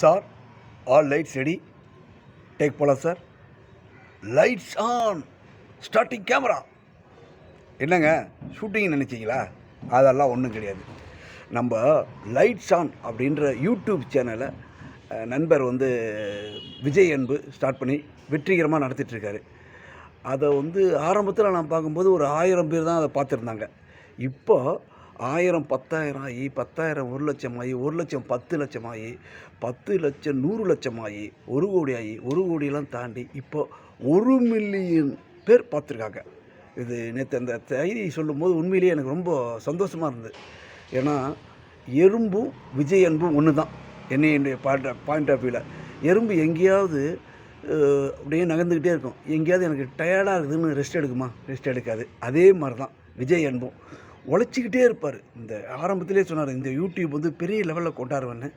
Sir all lights ready take போகலாம் sir lights on starting camera என்னங்க? Shooting நினச்சிங்களா? அதெல்லாம் ஒன்றும் கிடையாது. நம்ம லைட்ஸ் ஆன் அப்படின்ற யூடியூப் சேனலை நண்பர் வந்து விஜய் அன்பு ஸ்டார்ட் பண்ணி வெற்றிகரமாக நடத்திட்டுருக்காரு. அதை வந்து ஆரம்பத்தில் நான் பார்க்கும்போது ஒரு ஆயிரம் பேர் தான் அதை பார்த்துருந்தாங்க. இப்போ ஆயிரம் பத்தாயிரம் ஆகி பத்தாயிரம் ஒரு லட்சம் ஆகி ஒரு லட்சம் பத்து லட்சம் ஆகி பத்து லட்சம் நூறு லட்சம் ஆகி ஒரு கோடி ஆகி ஒரு கோடியெல்லாம் தாண்டி இப்போ ஒரு மில்லியன் பேர் பார்த்துருக்காங்க. இது நேற்று அந்த செய்தி சொல்லும்போது உண்மையிலேயே எனக்கு ரொம்ப சந்தோஷமாக இருந்தது. ஏன்னா எறும்பும் விஜய் அன்பும் ஒன்று தான் என்னை என்னுடைய பாயிண்ட் பாயிண்ட் ஆஃப் வியூவில் எறும்பு எங்கேயாவது அப்படியே நகர்ந்துக்கிட்டே இருக்கும். எங்கேயாவது எனக்கு டயர்டாக இருக்குதுன்னு ரெஸ்ட் எடுக்குமா? ரெஸ்ட் எடுக்காது. அதே மாதிரி தான் விஜய் அன்பும் உழைச்சிக்கிட்டே இருப்பார். இந்த ஆரம்பத்திலே சொன்னார் இந்த யூடியூப் வந்து பெரிய லெவலில் கொண்டாடுவேன்னு.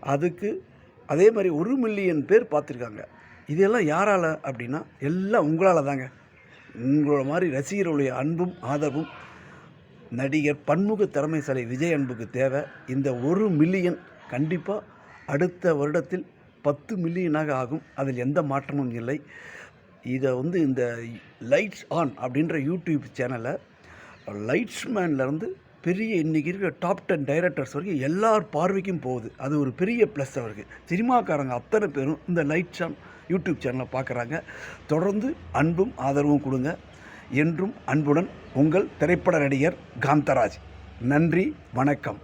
அதுக்கு அதே மாதிரி ஒரு மில்லியன் பேர் பார்த்துருக்காங்க. இதெல்லாம் யாரால் அப்படின்னா எல்லாம் உங்களால் தாங்க. உங்களோட மாதிரி ரசிகர்களுடைய அன்பும் ஆதரவும். நடிகர் பன்முக திறமைசாலை விஜய் அன்புக்கு தேவை. இந்த ஒரு மில்லியன் கண்டிப்பாக அடுத்த வருடத்தில் பத்து மில்லியனாக ஆகும். அதில் எந்த மாற்றமும் இல்லை. இதை வந்து இந்த லைட்ஸ் ஆன் அப்படின்ற யூடியூப் சேனலை லைட்ஸ்மேன்லேருந்து பெரிய இன்றைக்கி இருக்கிற டாப் டென் டைரக்டர்ஸ் வரைக்கும் எல்லார் பார்வைக்கும் போகுது. அது ஒரு பெரிய ப்ளஸ் அவருக்கு. சினிமாக்காரங்க அத்தனை பேரும் இந்த லைட்ஸ் ஆன் யூடியூப் சேனலை பார்க்குறாங்க தொடர்ந்து அன்பும் ஆதரவும் கொடுங்க. என்றும் அன்புடன் உங்கள் திரைப்பட நடிகர் காந்தராஜ். நன்றி வணக்கம்.